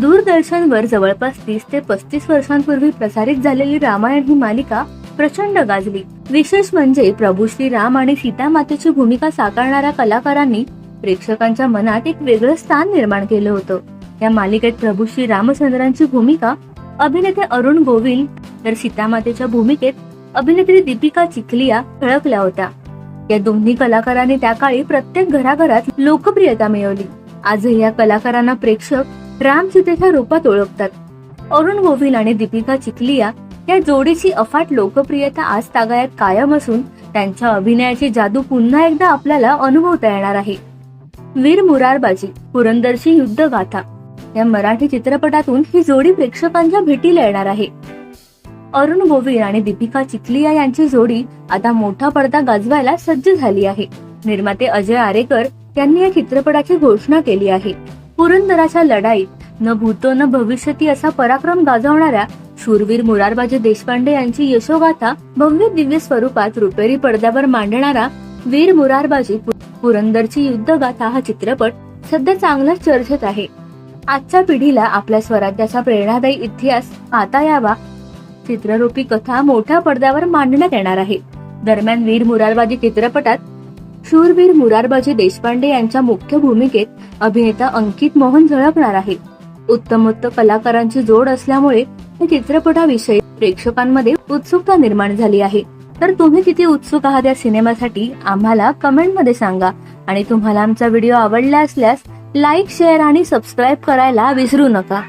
दूरदर्शनवर जवळपास तीस ते पस्तीस वर्षांपूर्वी प्रसारित झालेली रामायण ही मालिका प्रचंड गाजली. विशेष म्हणजे प्रभू श्री राम आणि सीता मातेची भूमिका साकारणाऱ्या कलाकारांनी प्रेक्षकांच्या मनात एक वेगळं स्थान निर्माण केलं होतं. या मालिकेत प्रभू श्री रामचंद्रांची भूमिका अभिनेते अरुण गोविल तर सीतामातेच्या भूमिकेत अभिनेत्री दीपिका चिखलिया ठळकल्या होत्या. या दोन्ही कलाकारांनी त्या काळी प्रत्येक घराघरात लोकप्रियता मिळवली. आजही या कलाकारांना प्रेक्षक राम सीतेच्या रूपात ओळखतात. अरुण गोविल आणि दीपिका चिखलिया या जोडीची अफाट लोकप्रियता आज तागायत कायम असून त्यांच्या अभिनयाची जादू पुन्हा एकदा आपल्याला अनुभवता येणार आहे. वीर मुरारबाजी पुरंदरची युद्ध गाथा या मराठी चित्रपटातून ही जोडी प्रेक्षकांच्या भेटीला येणार आहे. अरुण गोविल आणि दीपिका चिखलिया यांची जोडी आता मोठा पडदा गाजवायला सज्ज झाली आहे. निर्माते अजय आरेकर यांनी या चित्रपटाची घोषणा केली आहे. पुरंदराच्या लढाईत न भूतो न भविष्यती असा पराक्रम गाजवणाऱ्या शूरवीर मुरारबाजी देशपांडे यांची यशोगाथा भव्य दिव्य स्वरूपात रुपेरी पडद्यावर मांडणारा वीर मुरारबाजी पुरंदरची युद्धगाथा हा चित्रपट सध्या चांगलाच चर्चेत आहे. आजच्या पिढीला आपल्या स्वराज्याचा प्रेरणादायी इतिहास पाहता यावा. चित्ररूपी कथा मोठ्या पडद्यावर मांडण्यात येणार आहे. दरम्यान वीर मुरारबाजी चित्रपटात शूरवीर मुरारबाजी देशपांडे यांच्या मुख्य भूमिकेत अभिनेता अंकित मोहन झळकणार आहे उत्तमोत्त कलाकारांची जोड असल्यामुळे या चित्रपटाविषयी प्रेक्षकांमध्ये उत्सुकता निर्माण झाली आहे. तर तुम्ही किती उत्सुक आहात या सिनेमासाठी आम्हाला कमेंटमध्ये सांगा. आणि तुम्हाला आमचा व्हिडिओ आवडला असल्यास लाईक शेअर आणि सबस्क्राईब करायला विसरू नका.